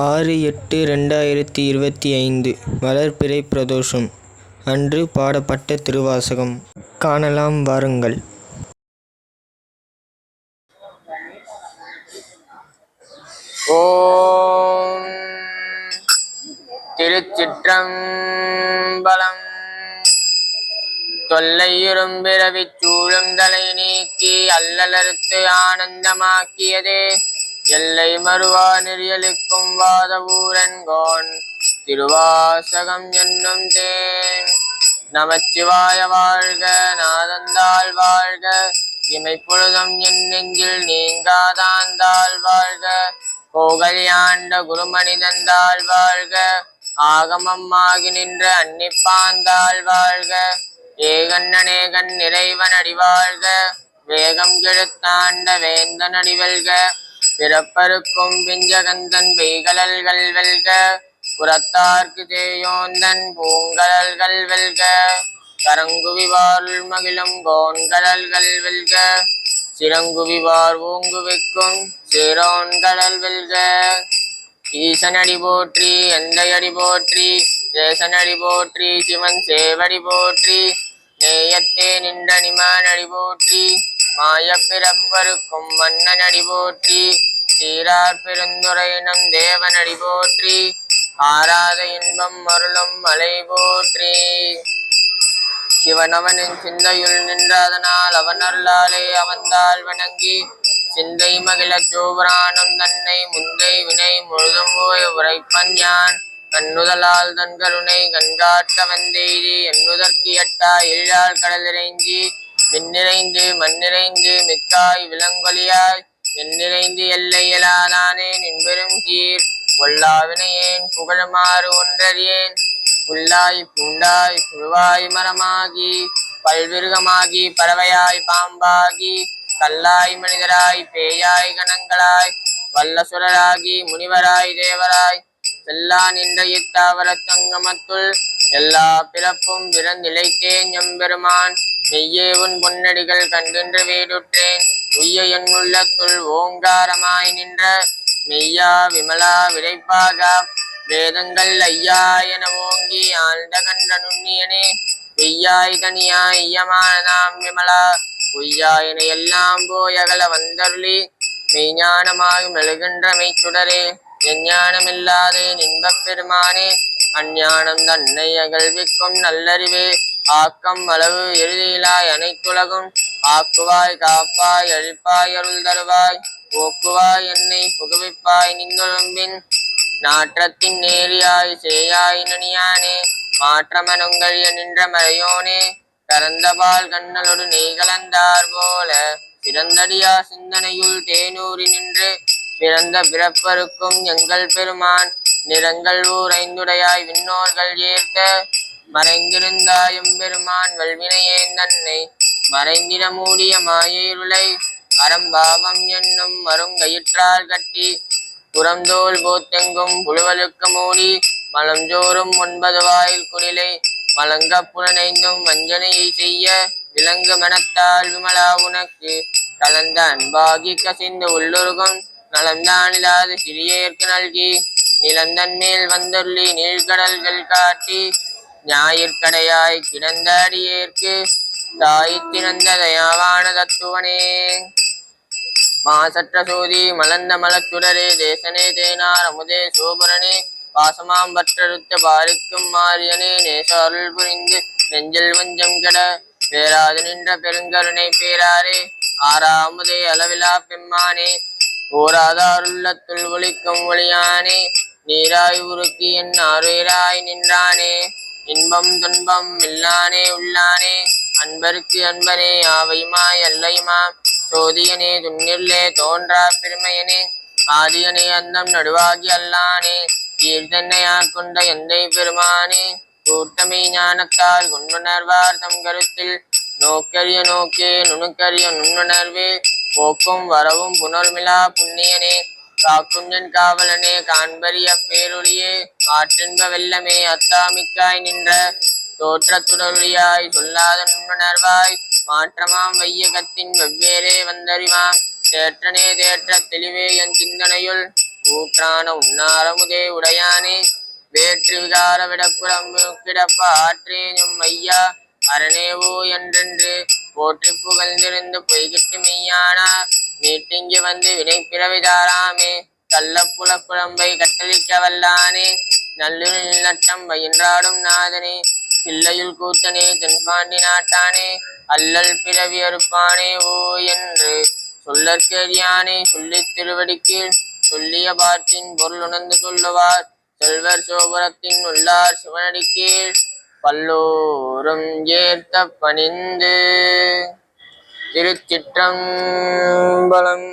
ஆறு எட்டு ரெண்டாயிரத்தி இருபத்தி ஐந்து வளர்பிறை பிரதோஷம். அன்று பாடப்பட்ட திருவாசகம். காணலாம் வாருங்கள். ஓம் திருச்சிற்றம்பலம். தொல்லையுறும் பிறவிச் சூழும் தலை நீக்கி அல்லலறுத்து ஆனந்தமாக்கியதே. எல்லை மறுவா நெறியலுக்கும் வாதவூரன்கோன் திருவாசகம் என்னும் தேன். நமச்சிவாய வாழ்க நாதந்தாள் வாழ்க. இமைப்பொழுதும் என் நெஞ்சில் நீங்காதாந்தாள் வாழ்க. கோகலியாண்ட குருமனிதந்தாள் வாழ்க. ஆகமம் ஆகி நின்ற அன்னிப்பாந்தாள் வாழ்க. ஏகன்னநேகன் இறைவன் அடிவாழ்க. வேகம் கெடுத்தாண்ட வேந்தன் அடிவல்க. பிறப்பருக்கும் பிஞ்சகந்தன் பெய்கலல்கள் வெல்க புறத்தார்க்கு தேயோந்தன் பூங்கலல்கள் வெல்க கரங்குவிவாருள் மகிழும் கோன்கடல்கள் வெல்க சிறங்குவிவார் ஓங்குவிக்கும் சிரோன்கடல் வெல்க. ஈசனடி போற்றி எந்தையடி போற்றி தேசனடி போற்றி சிவன் சேவடி போற்றி நேயத்தே நின்ற நிமானடி போற்றி மாய பிறப்பருக்கும் மன்னனடி போற்றி சீரார் பெருந்துரையினம் தேவனடி போற்றி ஆராத இன்பம் அருளும் மலை போற்றி. சிவனவனின் சிந்தையுள் நின்றாதனால் அவன் அருளாலே அவந்தால் வணங்கி சிந்தை மகிழச் சோபரானும் தன்னை முந்தை வினை முழுதும் போய் உரைப்பன் யான். கண்ணுதலால் தன் கருணை கண்காட்ட வந்தெய்தி எண்ணுதற்கு எட்டா எழிலால் கடலிறைஞ்சி விண்ணிறைந்து மண்ணிறைந்து மிக்காய் விலங்கொலியாய் எண்ணிறைந்து எல்லை இயலாதானே நின்பெரும் சீர் கொல்லாவினையேன் புகழமாறு ஒன்றறியேன்? புல்லாய் பூண்டாய் புழுவாய் மரமாகி பல்விருகமாகி பறவையாய் பாம்பாகி கல்லாய் மனிதராய் பேயாய் கணங்களாய் வல்லசுரராகி முனிவராய் தேவராய். செல்லா நின்ற இத்தாவர தங்கமத்துள் எல்லா பிறப்பும் பிறந்திழைத்தேன் எம்பெருமான். மெய்யே உன் பொன்னடிகள் கண்டின்று வீடுற்றேன். உய்ய என் உள்ளத்துள் ஓங்காரமாய் நின்ற மெய்யா விமலா விரைப்பாக வேதங்கள் ஐயா என ஓங்கி ஆழ்ந்த கண்ட நுண்ணியனே வெய்யாய் தனியாய் ஐயமான நாம் விமலா பொய்யா என எல்லாம் போய் அகல வந்தருளி மெய்ஞானமாய் மெழுகின்ற மெய்ச்சுடரே எஞ்ஞானமில்லாதே நின்பப் பெருமானே அஞ்ஞானம் தன்னை அகழ்விக்கும் நல்லறிவே ஆக்கம் அளவு எழுதியிலாய் அனைத்துலகும். ஆக்குவாய் காப்பாய் அழிப்பாய் அருள் தருவாய். போக்குவாய் என்னை புகுவிப்பாய் நிங்கொழும்பின் நாற்றத்தின் நேரியாய் சேயாய் நனியானே. மாற்றமனுங்கள் நின்ற மறையோனே. கரந்தபால் கண்ணலொடு நெய் கலந்தார் போல. பிறந்தடியா சிந்தனையுள் தேனூறி நின்று பிறந்த பிறப்பருக்கும் எங்கள் பெருமான். நிறங்கள் ஊர் ஐந்துடையாய் விண்ணோர்கள் ஏற்க. மறைந்திருந்தாயும் பெருமான் வல்வினையே தன்னை மறைந்திட மூடிய மாயிருளை அறம்பாவம் என்னும் மருங்கயிற்றால் கட்டி புறந்தோல் போத்தெங்கும் புழுவலுக்கு மூடி மலஞ்சோறும் ஒன்பது வாயில் குடிலை மலங்க புலனைந்தும் வஞ்சனையை செய்ய விலங்கு மனத்தால் விமலா உனக்கு. கலந்த அன்பாகி கசிந்து உள்ளுருகும் நலந்தானிலாது சிறியேற்கு நல்கி நிலந்தன் மேல் வந்தருளி நீழ்கடல்கள் காட்டி ஞாயிற்கடையாய் கிடந்த அடியேற்கு தாய் திறந்த தயாவான தத்துவனே. மாசற்ற சூதி மலர்ந்த மலச்சுடரே தேசனே தேனார் அமுதே சோபரனே பாசமாம் பற்றறுத்த பாரிக்கும் மாரியனே நேச அருள் புரிந்து நெஞ்சில் வஞ்சம் கெட பேராது நின்ற பெருங்கருணை பேராரே. ஆறாமுதே அளவிலா பெம்மானே ஓராதாருள்ளத்துள் ஒளிக்கும் ஒளியானே நீராய் உருக்கி என் ஆறுயிராய் நின்றானே. இன்பம் துன்பம் இல்லானே உள்ளானே. அன்பருக்கு அன்பனே ஆவையுமாய் அல்லையுமாம் சோதியனே துன்னில்லே தோன்றா பெருமையனே. ஆதியனே அந்தம் நடுவாகி அல்லானே. ஈர்தன்னையார் கொண்ட எந்தை பெருமானே. கூட்டமை ஞானத்தால் உண்ணுணர்வார் தம் கருத்தில். நோக்கரிய நோக்கே நுணுக்கரிய நுண்ணுணர்வே. போக்கும் வரவும் புனர்மிலா புண்ணியனே. காக்குஞ்சன் காவலனே காண்பரிய பேரொழியே ஆற்றென்ப வெள்ளமே அத்தாமிக்காய் நின்ற தோற்றத்துடருளியாய் சொல்லாத நுண்ணுணர்வாய் மாற்றமாம் வையகத்தின் வெவ்வேறே வந்தறிவாம். தேற்றனே தேற்ற தெளிவே என் சிந்தனையுள் ஊற்றான உன்னாரமுதே உடையானே வேற்று விகார விடப்புறம்பு கிடப்ப ஆற்றேனும் ஐயா அரணேவோ என்றென்று போற்றி புகழ்ந்திருந்து பொய்கிட்டு மெய்யானா மீட்டிங்கு வந்து வினை பிறவிதாராமே கள்ளப்புல குழம்பை கட்டளிக்க வல்லானே நல்லுரில் நட்டம் பயின்றாடும் நாதனே. பிள்ளையுள் கூத்தனே தென்பாண்டி நாட்டானே. அல்லல் பிறவி அறுப்பானே ஓ என்று சொல்லற்கரியானே சொல்லித் திருவடிக்கீழ் சொல்லிய பார்த்தின் பொருள் உணர்ந்து கொள்ளுவார். செல்வர் சோபுரத்தின் உள்ளார் சிவனடி கீழ் பல்லோரும் ஏத்த பணிந்து. திருச்சிற்றம்பலம்.